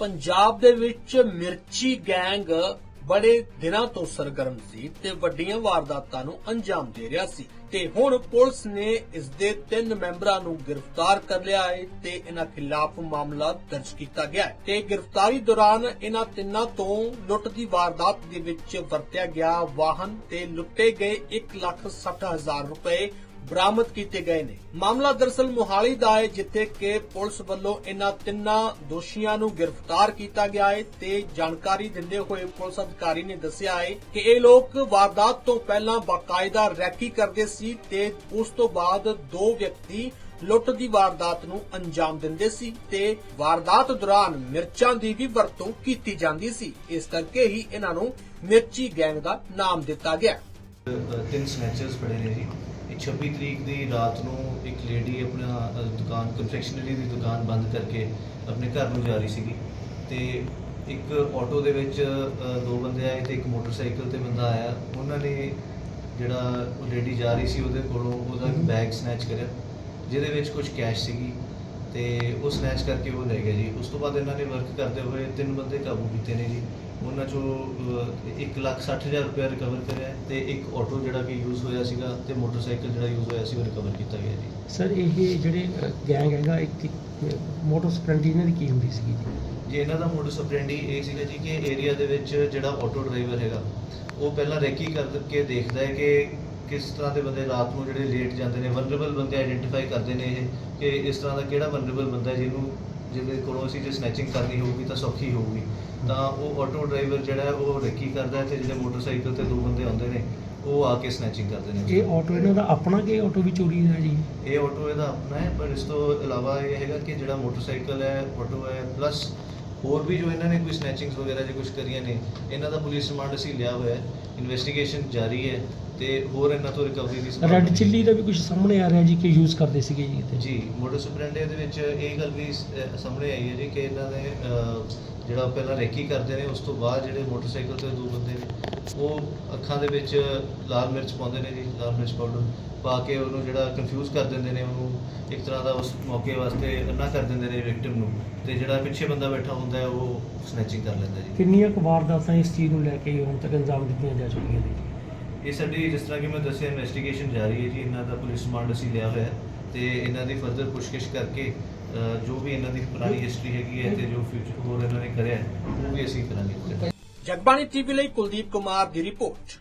ਪੰਜਾਬ ਦੇ ਵਿੱਚ ਮਿਰਚੀ ਗੈਂਗ ਬੜੇ ਦਿਨਾਂ ਤੋਂ ਸਰਗਰਮ ਸੀ ਤੇ ਵੱਡੀਆਂ ਵਾਰਦਾਤਾਂ ਨੂੰ ਅੰਜਾਮ ਦੇ ਰਿਹਾ ਸੀ ਤੇ ਹੁਣ ਪੁਲਿਸ ਨੇ ਇਸ ਦੇ ਤਿੰਨ ਮੈਂਬਰਾਂ ਨੂੰ ਗ੍ਰਿਫਤਾਰ ਕਰ ਲਿਆ ਹੈ ਤੇ ਇਹਨਾਂ ਖਿਲਾਫ ਮਾਮਲਾ ਦਰਜ ਕੀਤਾ ਗਿਆ ਹੈ ਤੇ ਗ੍ਰਿਫਤਾਰੀ ਦੌਰਾਨ ਇਹਨਾਂ ਤਿੰਨਾਂ ਤੋਂ ਲੁੱਟ ਦੀ ਵਾਰਦਾਤ ਦੇ ਵਿੱਚ ਵਰਤਿਆ ਗਿਆ ਵਾਹਨ ਤੇ ਲੁੱਟੇ ਗਏ 160000 ਰੁਪਏ ਬਰਾਮਦ ਕੀਤੇ ਗਏ ਨੇ। ਮਾਮਲਾ ਦਰਸਲ ਮੁਹਾਲੀ ਦਾ ਹੈ, ਜਿੱਥੇ ਕਿ ਪੁਲਿਸ ਵੱਲੋਂ ਇਹਨਾਂ ਤਿੰਨਾਂ ਦੋਸ਼ੀਆਂ ਨੂੰ ਗ੍ਰਿਫਤਾਰ ਕੀਤਾ ਗਿਆ ਹੈ ਤੇ ਜਾਣਕਾਰੀ ਦਿੰਦੇ ਹੋਏ ਪੁਲਿਸ ਅਧਿਕਾਰੀ ਨੇ ਦੱਸਿਆ ਹੈ ਕਿ ਇਹ ਲੋਕ ਵਾਰਦਾਤ ਤੋਂ ਪਹਿਲਾਂ ਬਾਕਾਇਦਾ ਰੈਕੀ ਕਰਦੇ ਸੀ ਤੇ ਉਸ ਤੋਂ ਬਾਅਦ ਦੋ ਵਿਅਕਤੀ ਲੁੱਟ ਦੀ ਵਾਰਦਾਤ ਨੂੰ ਅੰਜਾਮ ਦਿੰਦੇ ਸੀ ਤੇ ਵਾਰਦਾਤ ਦੌਰਾਨ ਮਿਰਚਾਂ ਦੀ ਵੀ ਵਰਤੋਂ ਕੀਤੀ ਜਾਂਦੀ ਸੀ। ਇਸ ਕਰਕੇ ਹੀ ਇਹਨਾਂ ਨੂੰ ਮਿਰਚੀ ਗੈਂਗ ਦਾ ਨਾਮ ਦਿੱਤਾ ਗਿਆ। ਤਿੰਨ ਸਨੈਚਰਸ ਫੜੇ ਨੇ ਜੀ। 26 ਤਰੀਕ ਦੀ ਰਾਤ ਨੂੰ ਇੱਕ ਲੇਡੀ ਆਪਣਾ ਅ, ਦੁਕਾਨ ਕਨਫੈਕਸ਼ਨਰੀ ਦੀ ਦੁਕਾਨ ਬੰਦ ਕਰਕੇ ਆਪਣੇ ਘਰ ਨੂੰ ਜਾ ਰਹੀ ਸੀਗੀ ਤੇ ਇੱਕ ਆਟੋ ਦੇ ਵਿੱਚ ਅ, ਦੋ ਬੰਦੇ ਆਏ ਤੇ ਇੱਕ ਮੋਟਰਸਾਈਕਲ ਤੇ ਬੰਦਾ ਆਇਆ। ਉਹਨਾਂ ਨੇ ਜਿਹੜਾ ਉਹ ਲੇਡੀ ਜਾ ਰਹੀ ਸੀ ਉਹਦੇ ਕੋਲੋਂ ਉਹਦਾ ਬੈਗ ਸਨੈਚ ਕਰਿਆ ਜਿਹਦੇ ਵਿੱਚ ਕੁਝ ਕੈਸ਼ ਸੀਗੀ ਤੇ ਉਹ ਸਨੈਚ ਕਰਕੇ ਉਹ ਲੈ ਗਿਆ ਜੀ। ਉਸ ਤੋਂ ਬਾਅਦ ਇਹਨਾਂ ਨੇ ਵਰਕ ਕਰਦੇ ਹੋਏ ਤਿੰਨ ਬੰਦੇ ਕਾਬੂ ਕੀਤੇ ਨੇ ਜੀ। ਉਹਨਾਂ ਚੋਂ 160000 ਰੁਪਏ ਰਿਕਵਰ ਕਰਿਆ ਤੇ ਇੱਕ ਆਟੋ ਜਿਹੜਾ ਕਿ ਯੂਜ਼ ਹੋਇਆ ਸੀਗਾ ਤੇ ਮੋਟਰਸਾਈਕਲ ਜਿਹੜਾ ਯੂਜ਼ ਹੋਇਆ ਸੀ ਉਹ ਰਿਕਵਰ ਕੀਤਾ ਗਿਆ ਜੀ। ਸਰ ਇਹ ਜਿਹੜੇ ਗੈਂਗ ਹੈਗਾ ਇੱਕ ਮੋਟਰ ਸਪਲੈਂਡਰ ਇਹਨਾਂ ਦੀ ਕੀ ਹੁੰਦੀ ਸੀਗੀ ਜੀ? ਜੇ ਇਹਨਾਂ ਦਾ ਮੋਡਸ ਆਪਰੈਂਡੀ ਇਹ ਸੀਗਾ ਜੀ ਕਿ ਏਰੀਆ ਦੇ ਵਿੱਚ ਜਿਹੜਾ ਆਟੋ ਡਰਾਈਵਰ ਹੈਗਾ ਉਹ ਪਹਿਲਾਂ ਰੈਕੀ ਕਰਕੇ ਦੇਖਦਾ ਹੈ ਕਿ ਕਿਸ ਤਰ੍ਹਾਂ ਦੇ ਬੰਦੇ ਰਾਤ ਨੂੰ ਜਿਹੜੇ ਲੇਟ ਜਾਂਦੇ ਨੇ ਵਨਰੇਬਲ ਬੰਦੇ ਆਈਡੈਂਟੀਫਾਈ ਕਰਦੇ ਨੇ ਇਹ ਕਿ ਇਸ ਤਰ੍ਹਾਂ ਦਾ ਕਿਹੜਾ ਵਨਰੇਬਲ ਬੰਦਾ ਹੈ ਜਿਹਨੂੰ ਜਿਹਦੇ ਕੋਲੋਂ ਅਸੀਂ ਜੇ ਸਨੈਚਿੰਗ ਕਰਨੀ ਹੋਊਗੀ ਤਾਂ ਸੌਖੀ ਹੋਊਗੀ। ਤਾਂ ਉਹ ਆਟੋ ਡਰਾਈਵਰ ਜਿਹੜਾ ਉਹ ਰੈਕੀ ਕਰਦਾ ਤੇ ਜਿਹੜੇ ਮੋਟਰਸਾਈਕਲ ਤੇ ਦੋ ਬੰਦੇ ਆਉਂਦੇ ਨੇ ਉਹ ਆ ਕੇ ਸਨੈਚਿੰਗ ਕਰਦੇ ਨੇ। ਇਹ। ਆਟੋ ਇਹਨਾਂ ਦਾ ਆਪਣਾ ਕਿ ਆਟੋ ਵੀ ਚੋਰੀ ਦਾ ਜੀ? ਇਹ ਆਟੋ ਇਹਦਾ ਆਪਣਾ ਹੈ ਪਰ ਇਸ ਤੋਂ ਇਲਾਵਾ ਇਹ ਹੈਗਾ ਕਿ ਜਿਹੜਾ ਮੋਟਰਸਾਈਕਲ ਹੈ ਆਟੋ ਹੈ ਪਲੱਸ ਹੋਰ ਵੀ ਜੋ ਇਹਨਾਂ ਨੇ ਕੋਈ ਸਨੈਚਿੰਗਸ ਵਗੈਰਾ ਜੇ ਕੁਝ ਕਰੀਆਂ ਨੇ ਇਹਨਾਂ ਦਾ ਪੁਲਿਸ ਰਿਮਾਂਡ ਅਸੀਂ ਲਿਆ ਹੋਇਆ ਹੈ। ਇਨਵੈਸਟੀਗੇਸ਼ਨ ਜਾਰੀ ਹੈ। ਤੇ ਹੋਰ ਇਹਨਾਂ ਤੋਂ ਰਿਕਵਰੀ ਦੀ ਰੈੱਡ। ਚਿੱਲੀ ਦਾ ਵੀ ਕੁਝ ਸਾਹਮਣੇ ਆ ਰਿਹਾ ਜੀ ਕਿ ਯੂਜ਼ ਕਰਦੇ ਸੀਗੇ ਜੀ ਇੱਥੇ ਜੀ ਮੋਟਰ ਸੁਪਰੈਂਡੇ ਦੇ ਵਿੱਚ ਇਹ ਗੱਲ ਵੀ ਸ- ਸਾਹਮਣੇ ਆਈ ਹੈ ਜੀ ਕਿ ਇਹਨਾਂ ਨੇ ਅਹ, ਜਿਹੜਾ ਪਹਿਲਾਂ ਰੈਕੀ ਕਰਦੇ ਨੇ ਉਸ ਤੋਂ ਬਾਅਦ ਜਿਹੜੇ ਮੋਟਰਸਾਈਕਲ ਤੇ ਦੋ ਬੰਦੇ ਨੇ ਉਹ ਅੱਖਾਂ ਦੇ ਵਿੱਚ ਲਾਲ ਮਿਰਚ ਪਾਉਂਦੇ ਨੇ ਜੀ ਲਾਲ ਮਿਰਚ ਪਾਊਡਰ ਪਾ ਕੇ ਉਹਨੂੰ ਜਿਹੜਾ ਕਨਫਿਊਜ਼ ਕਰ ਦਿੰਦੇ ਨੇ ਉਹਨੂੰ ਇੱਕ ਤਰ੍ਹਾਂ ਦਾ ਉਸ ਮੌਕੇ ਵਾਸਤੇ ਅੰਨਾ ਕਰ ਦਿੰਦੇ ਨੇ ਵਿਕਟਿਮ ਨੂੰ ਤੇ ਜਿਹੜਾ ਪਿੱਛੇ ਬੰਦਾ ਬੈਠਾ ਹੁੰਦਾ ਹੈ ਉਹ ਸਨੈਚਿੰਗ ਕਰ ਲੈਂਦਾ ਜੀ ਕਿੰਨੀਆਂ ਕੁ ਵਾਰਦਾਤਾਂ ਇਸ ਚੀਜ਼ ਨੂੰ ਲੈ ਕੇ ਹੁਣ ਤੱਕ ਅੰਜਾਮ ਦਿੱਤੀਆਂ ਜਾ ਚੁੱਕੀਆਂ ਨੇ ਜੀ ਇਹ ਸਾਡੀ ਜਿਸ ਤਰ੍ਹਾਂ ਕਿ ਮੈਂ ਦੱਸਿਆ ਇਨਵੈਸਟੀਗੇਸ਼ਨ ਜਾਰੀ ਹੈ ਜੀ, ਇਹਨਾਂ ਦਾ ਪੁਲਿਸ ਰਿਮਾਂਡ ਅਸੀਂ ਲਿਆ ਹੋਇਆ ਤੇ ਇਹਨਾਂ ਦੀ ਫਰਦਰ ਪੁੱਛਗਿੱਛ ਕਰਕੇ ਜੋ ਵੀ ਇਹਨਾਂ ਦੀ ਪੁਰਾਣੀ ਹਿਸਟਰੀ ਹੈਗੀ ਹੈ ਤੇ ਜੋ ਫਿਊਚਰ ਹੋਰ ਇਹਨਾਂ ਨੇ ਕਰਿਆ ਉਹ ਵੀ ਅਸੀਂ ਕਰਾਂਗੇ। ਜਗਬਾਣੀ ਟੀਵੀ ਲਈ ਕੁਲਦੀਪ ਕੁਮਾਰ ਦੀ ਰਿਪੋਰਟ।